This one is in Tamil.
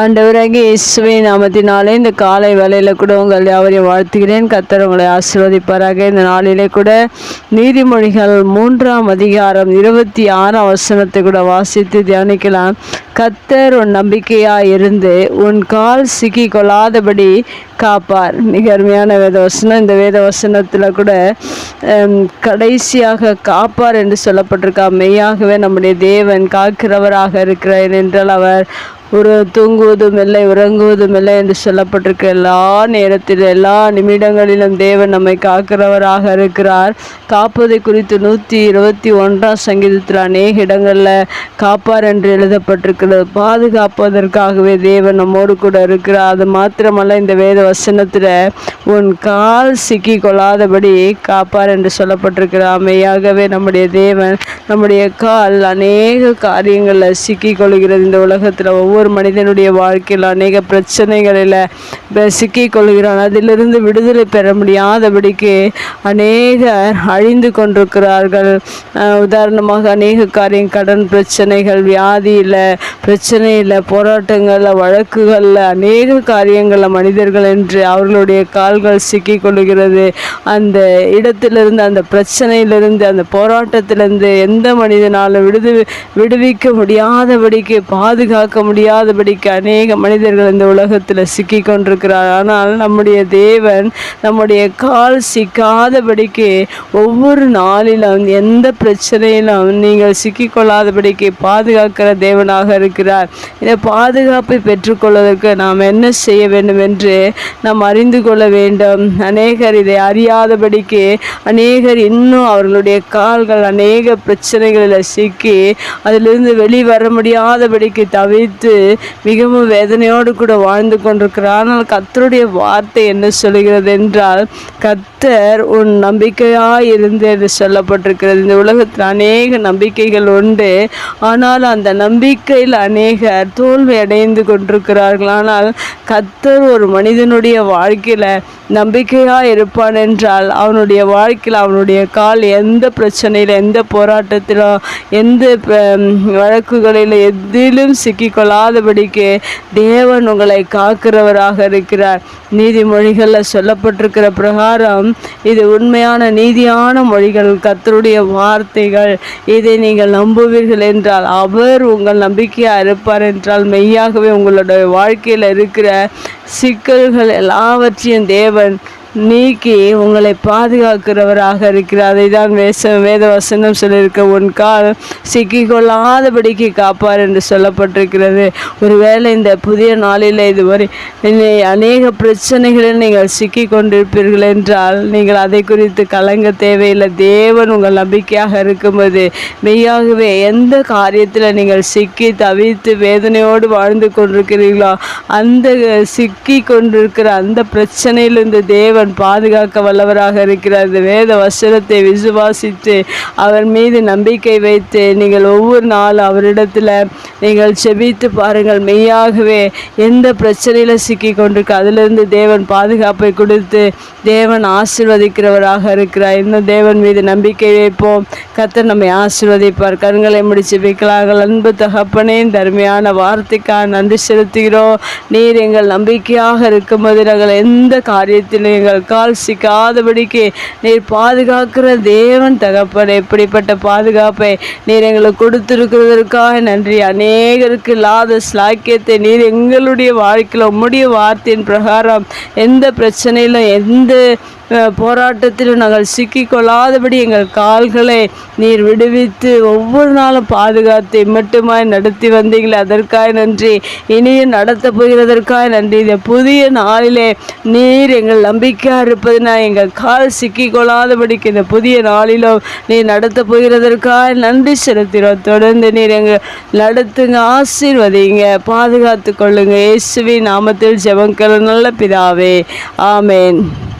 ஆண்டவராகி இயேசுவை நாமத்தினாலே இந்த காலை வேலையில் கூட உங்கள் யாவரையும் வாழ்த்துகிறேன். கத்தர் உங்களை ஆசீர்வதிப்பாராக. இந்த நாளிலே கூட நீதிமொழிகள் மூன்றாம் அதிகாரம் இருபத்தி ஆறாம் வசனத்தை கூட வாசித்து தியானிக்கலாம். கத்தர் உன் நம்பிக்கையாக இருந்து உன் கால் சிக்கி கொள்ளாதபடி காப்பார். மிக அருமையான வேத வசனம் இந்த வேத வசனத்தில் கூட கடைசியாக காப்பார் என்று சொல்லப்பட்டிருக்கா. மெய்யாகவே நம்முடைய தேவன் காக்கிறவராக இருக்கிறார் என்றால் அவர் ஒரு தூங்குவதும் இல்லை உறங்குவதும் இல்லை என்று சொல்லப்பட்டிருக்க எல்லா நேரத்திலும் எல்லா நிமிடங்களிலும் தேவன் நம்மை காக்கிறவராக இருக்கிறார். காப்பதை குறித்து நூற்றி இருபத்தி ஒன்றாம் சங்கீதத்தில் அநேக இடங்களில் காப்பார் என்று எழுதப்பட்டிருக்கிறது. பாதுகாப்பதற்காகவே தேவன் நம்மோடு கூட இருக்கிறார். அது மாத்திரமல்ல இந்த வேத வசனத்தில் உன் கால் சிக்கி கொள்ளாதபடி காப்பார் என்று சொல்லப்பட்டிருக்கிறாமையாகவே நம்முடைய தேவன் நம்முடைய கால் அநேக காரியங்களில் சிக்கி கொள்கிறது இந்த உலகத்தில். ஒவ்வொரு மனிதனுடைய வாழ்க்கையில் அநேக பிரச்சனைகளில் சிக்கி கொள்கிறான் அதிலிருந்து விடுதலை பெற முடியாதபடிக்கு அநேகர் அழிந்து கொண்டிருக்கிறார்கள். உதாரணமாக அநேக காரியம் கடன் பிரச்சனைகள் வியாதியில் பிரச்சனையில் போராட்டங்களில் வழக்குகளில் அநேக காரியங்களில் மனிதர்கள் என்று அவர்களுடைய கால் கால்கள் சிக்கி கொள்கிறது அந்த இடத்திலிருந்து அந்த பிரச்சனையிலிருந்து அந்த போராட்டத்திலிருந்து எந்த மனிதனாலும் விடுது விடுவிக்க முடியாதபடிக்கு பாதுகாக்க முடியாதபடிக்கு அநேக மனிதர்கள் இந்த உலகத்தில் சிக்கி கொண்டிருக்கிறார் ஆனால் நம்முடைய தேவன் நம்முடைய கால் சிக்காதபடிக்கு ஒவ்வொரு நாளிலும் எந்த பிரச்சனையிலும் நீங்கள் சிக்கிக்கொள்ளாதபடிக்கு பாதுகாக்கிற தேவனாக இருக்கிறார். இந்த பாதுகாப்பை பெற்றுக்கொள்வதற்கு நாம் என்ன செய்ய வேண்டும் என்று நாம் அறிந்து கொள்ள வேண்டும் வேண்டும். அநேகர் இதை அறியாதபடிக்கு அநேகர் இன்னும் அவர்களுடைய கால்கள் அநேக பிரச்சனைகளில் சிக்கி அதிலிருந்து வெளிவர முடியாதபடிக்கு தவித்து மிகவும் வேதனையோடு கூட வாழ்ந்து கொண்டிருக்கிறார். ஆனால் கத்தருடைய வார்த்தை என்ன சொல்கிறது என்றால் கத்தர் உன் நம்பிக்கையாய் இருந்து என்று சொல்லப்பட்டிருக்கிறது. இந்த உலகத்தில் அநேக நம்பிக்கைகள் உண்டு. ஆனால் அந்த நம்பிக்கையில் அநேகர் தோல்வி அடைந்து கொண்டிருக்கிறார்கள். ஆனால் கத்தர் ஒரு மனிதனுடைய வாழ்க்கையில் நம்பிக்கையாக இருப்பான் என்றால் அவனுடைய வாழ்க்கையில் அவனுடைய கால் எந்த பிரச்சனையில் எந்த போராட்டத்திலும் எந்த வழக்குகளில் எதிலும் சிக்கிக்கொள்ளாதபடிக்கு தேவன் உங்களை காக்கிறவராக இருக்கிறார். நீதிமொழிகளில் சொல்லப்பட்டிருக்கிற பிரகாரம் இது உண்மையான நீதியான மொழிகள் கத்தருடைய வார்த்தைகள். இதை நீங்கள் நம்புவீர்கள் என்றால் அவர் உங்கள் நம்பிக்கையாக இருப்பார் என்றால் மெய்யாகவே உங்களுடைய வாழ்க்கையில் இருக்கிற சிக்கல்கள் எல்லாவற்றையும் தேவன் நீக்கி உங்களை பாதுகாக்கிறவராக இருக்கிறார். அதை தான் வேச வேத வசனம் சொல்லியிருக்க உன் கால் சிக்கிக்கொள்ளாதபடிக்கு காப்பார் என்று சொல்லப்பட்டிருக்கிறது. ஒருவேளை இந்த புதிய நாளில் இதுவரை அநேக பிரச்சனைகளில் நீங்கள் சிக்கி கொண்டிருப்பீர்கள் என்றால் நீங்கள் அதை குறித்து கலங்க தேவையில்லை. தேவன் உங்கள் நம்பிக்கையாக இருக்கும்போது மெய்யாகவே எந்த காரியத்தில் நீங்கள் சிக்கி தவித்து வேதனையோடு வாழ்ந்து கொண்டிருக்கிறீர்களோ அந்த சிக்கி கொண்டிருக்கிற அந்த பிரச்சனையிலிருந்து தேவன் பாதுகாக்க வல்லவராக இருக்கிறார். இந்த வேத வசனத்தை விசுவாசித்து அவர் மீது நம்பிக்கை வைத்து நீங்கள் ஒவ்வொரு நாளும் அவரிடத்தில் நீங்கள் செபித்து பாருங்கள். மெய்யாகவே எந்த பிரச்சனையில் சிக்கி கொண்டிருக்கு அதிலிருந்து தேவன் பாதுகாப்பை கொடுத்து தேவன் ஆசீர்வதிக்கிறவராக இருக்கிறார். இன்னும் தேவன் மீது நம்பிக்கை வைப்போம். கர்த்தர் நம்மை ஆசிர்வதிப்பார். கண்களை முடிச்சு வைக்கலாங்கள் அன்பு தகப்பனே தருமையான வார்த்தைக்காக நன்றி செலுத்துகிறோம். நீர் எங்கள் நம்பிக்கையாக இருக்கும்போது நாங்கள் எந்த காரியத்திலும் எங்கள் கால் சிக்காதபடிக்கு நீர் பாதுகாக்கிற தேவன் தகப்பன். எப்படிப்பட்ட பாதுகாப்பை நீர் எங்களுக்கு கொடுத்துருக்கிறதற்காக நன்றி. அநேகருக்கு இல்லாத ஸ்லாக்கியத்தை நீர் எங்களுடைய வாழ்க்கையில் உம்முடைய வார்த்தையின் பிரகாரம் எந்த பிரச்சனையிலும் எந்த போராட்டத்தில் போராட்டத்திலும் நாங்கள் சிக்கிக்கொள்ளாதபடி எங்கள் கால்களை நீர் விடுவித்து ஒவ்வொரு நாளும் பாதுகாத்து மட்டுமாய் நடத்தி வந்தீங்களே அதற்காக நன்றி. இனியும் நடத்த போகிறதற்காக நன்றி. இந்த புதிய நாளிலே நீர் எங்கள் நம்பிக்கையாக இருப்பதுனா எங்கள் கால் சிக்கிக்கொள்ளாதபடிக்கு இந்த புதிய நாளிலும் நீர் நடத்த போகிறதற்காக நன்றி செலுத்துகிறோம். தொடர்ந்து நீர் எங்கள் நடத்துங்க ஆசீர்வதிங்க பாதுகாத்து கொள்ளுங்க. இயேசுவின் நாமத்தில் ஜெபங்கள் நல்ல பிதாவே. ஆமேன்.